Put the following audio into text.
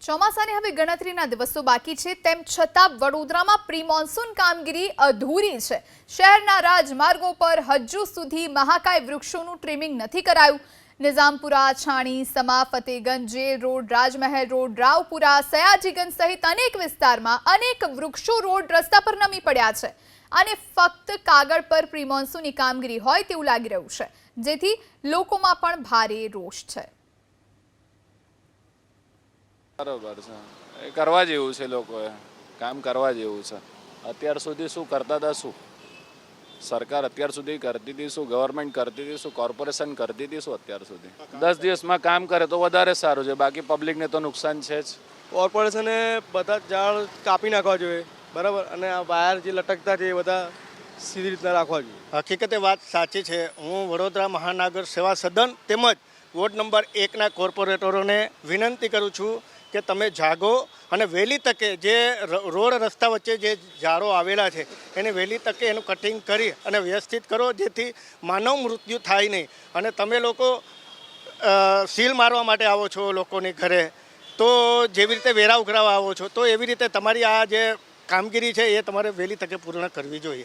ચોમાસાને હવે ગણતરીના દિવસો બાકી છે, તેમ છતાં વડોદરામાં પ્રી મોન્સૂન કામગીરી અધૂરી છે. શહેરના રાજમાર્ગો પર હજુ સુધી મહાકાય વૃક્ષોનું ટ્રીમિંગ નથી કરાયું. Nizampura, Chhani, Sama, Fatehganj, jail road, Rajmahal road, Raopura, Sayajiganj સહિત અનેક વિસ્તારમાં અનેક વૃક્ષો રોડ રસ્તા પર નમી પડ્યા છે. અને ફક્ત કાગળ પર પ્રી મોન્સૂનની કામગીરી હોય તેવું લાગી રહ્યું છે. જેથી લોકોમાં પણ ભારે રોષ છે. બરોબર છે. એ કરવા જેવું છે લોકોએ. કામ કરવા જેવું છે. અત્યાર સુધી શું કરતા હતા શું? સરકાર અત્યાર સુધી કરતી હતી શું? ગવર્મેન્ટ કરતી હતી શું? કોર્પોરેશન કરતી હતી શું અત્યાર સુધી? દસ દિવસમાં કામ કરે તો વધારે સારું છે. બાકી પબ્લિકને તો નુકસાન છે જ. કોર્પોરેશને બધા ઝાડ કાપી નાખવા જોઈએ. બરાબર? અને આ વાયર જે લટકતા છે એ બધા સીધી રીતના રાખવા જોઈએ. હકીકતે વાત સાચી છે. હું વડોદરા મહાનગર સેવા સદન તેમજ વોર્ડ નંબર એકના કોર્પોરેટરોને વિનંતી કરું છું કે તમે જાગો અને વહેલી તકે જે રોડ રસ્તા વચ્ચે જે ઝાડો આવેલા છે, એને વહેલી તકે એનું કટિંગ કરી અને વ્યવસ્થિત કરો, જેથી માનવ મૃત્યુ થાય નહીં. અને તમે લોકો સીલ મારવા માટે આવો છો લોકોની ઘરે, તો જેવી રીતે વેરા ઉઘરાવા આવો છો, તો એવી રીતે તમારી આ જે કામગીરી છે એ તમારે વહેલી તકે પૂર્ણ કરવી જોઈએ.